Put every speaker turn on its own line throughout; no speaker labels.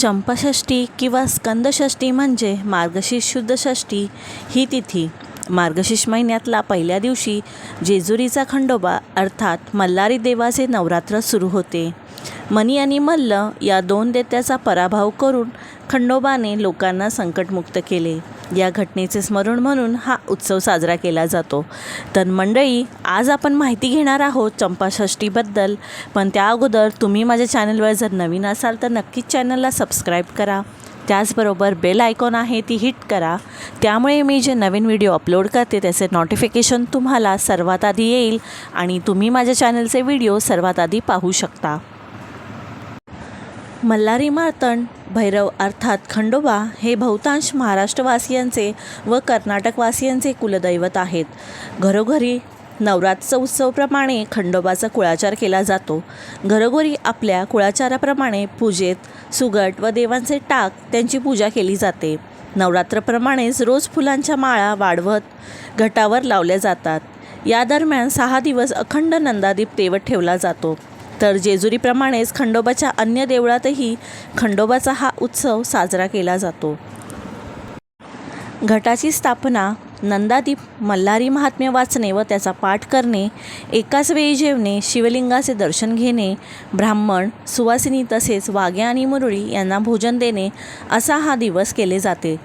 चंपाषष्ठी किंवा स्कंदषष्ठी म्हणजे मार्गशीर्ष शुद्धषष्ठी ही तिथी. मार्गशीर्ष महिन्यातला पहिल्या दिवशी जेजुरीचा खंडोबा अर्थात मल्हारी देवाचे नवरात्र सुरू होते. मनी आणि मल्ल या दोन देत्याचा पराभव करून खंडोबाने लोकांना संकटमुक्त केले. या घटनेचे स्मरण म्हणून हा उत्सव साजरा केला जातो. तर मंडळी आज आपण माहिती घेणार आहोत चंपाषष्टीबद्दल पण त्या अगोदर तुम्ही माझ्या चॅनलवर जर नवीन असाल तर नक्कीच चॅनलला सबस्क्राईब करा. त्याचबरोबर बेल आयकॉन आहे ती हिट करा. त्यामुळे मी जे नवीन व्हिडिओ अपलोड करते त्याचे नोटिफिकेशन तुम्हाला सर्वात आधी येईल आणि तुम्ही माझ्या चॅनलचे व्हिडिओ सर्वात आधी पाहू शकता. मल्हारी मार्तंड भैरव अर्थात खंडोबा हे बहुतांश महाराष्ट्रवासियांचे व कर्नाटकवासियांचे कुलदैवत आहेत. घरोघरी नवरात्र उत्सवप्रमाणे खंडोबाचा कुळाचार केला जातो. घरोघरी आपल्या कुळाचाराप्रमाणे पूजेत सुगट व देवांचे टाक त्यांची पूजा केली जाते. नवरात्रप्रमाणेच रोज फुलांच्या माळा वाढवत घटावर लावल्या जातात. या दरम्यान सहा दिवस अखंड नंदादीप तेवत ठेवला जातो. तर जेजुरीप्रमाणेच खंडोबाच्या अन्य देवळातही खंडोबाचा हा उत्सव साजरा केला जातो. घटाची स्थापना नंदादीप मल्हारी महात्म्य वाचणे व त्याचा पाठ करणे एकाच वेळी जेवणे शिवलिंगाचे दर्शन घेणे ब्राह्मण सुवासिनी तसेच वाघ्या आणि मुरळी यांना भोजन देणे असा हा दिवस केले जाते.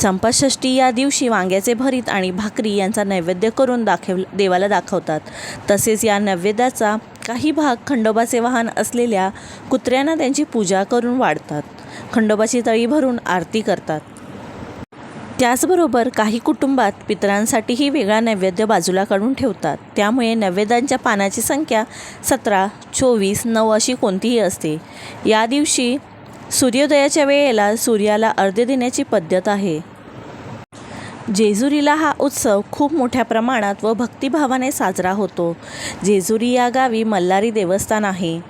चंपाषष्ठी या दिवशी वांग्याचे भरीत आणि भाकरी यांचा नैवेद्य करून दाखव देवाला दाखवतात. तसेच या नैवेद्याचा काही भाग खंडोबाचे वाहन असलेल्या कुत्र्यांना त्यांची पूजा करून वाढतात. खंडोबाची तळी भरून आरती करतात. त्याचबरोबर काही कुटुंबात पितरांसाठीही वेगळा नैवेद्य बाजूला काढून ठेवतात. त्यामुळे नैवेद्यांच्या पानाची संख्या सतरा चोवीस नऊ अशी कोणतीही असते. या दिवशी सूर्योदयाच्या वेळेला सूर्याला अर्ध्य देण्याची पद्धत आहे. जेजुरीला हा उत्सव खूप मोठ्या प्रमाणात व भक्तिभावाने साजरा होतो. जेजुरी या गावी मल्हारी देवस्थान आहे.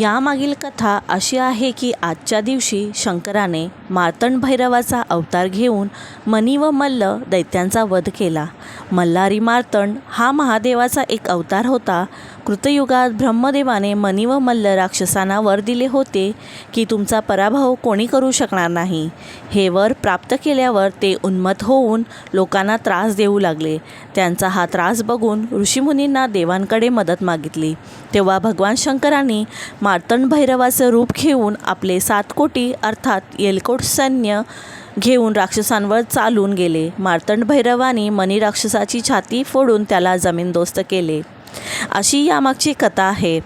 यामागील कथा अशी आहे की आजच्या दिवशी शंकराने मार्तंड भैरवाचा अवतार घेऊन मनी व मल्ल दैत्यांचा वध केला. मल्हारी मार्तंड हा महादेवाचा एक अवतार होता. कृतयुगात ब्रह्मदेवाने मनी व मल्ल राक्षसांना वर दिले होते की तुमचा पराभव कोणी करू शकणार नाही. हे वर प्राप्त केल्यावर ते उन्मत होऊन लोकांना त्रास देऊ लागले. त्यांचा हा त्रास बघून ऋषीमुनींना देवांकडे मदत मागितली. तेव्हा भगवान शंकरांनी मार्तंड भैरवाचं रूप घेऊन आपले सात कोटी अर्थात येलकोट सैन्य घेऊन राक्षसांवर चालून गेले. मार्तंड भैरवानी मनी राक्षसाची छाती फोडून त्याला जमीनदोस्त केले. अशी यामागची कथा आहे.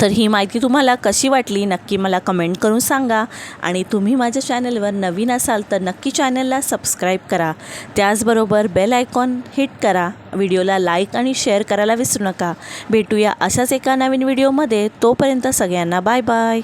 तर ही माहिती तुम्हाला कशी वाटली नक्की मला कमेंट करून सांगा. आणि तुम्ही माझ्या चॅनलवर नवीन असाल तर नक्की चॅनलला सबस्क्राईब करा. त्याचबरोबर बेल आयकॉन हिट करा. व्हिडिओला लाईक आणि शेअर करायला विसरू नका. भेटूया अशाच एका नवीन व्हिडिओमध्ये तोपर्यंत सगळ्यांना बाय बाय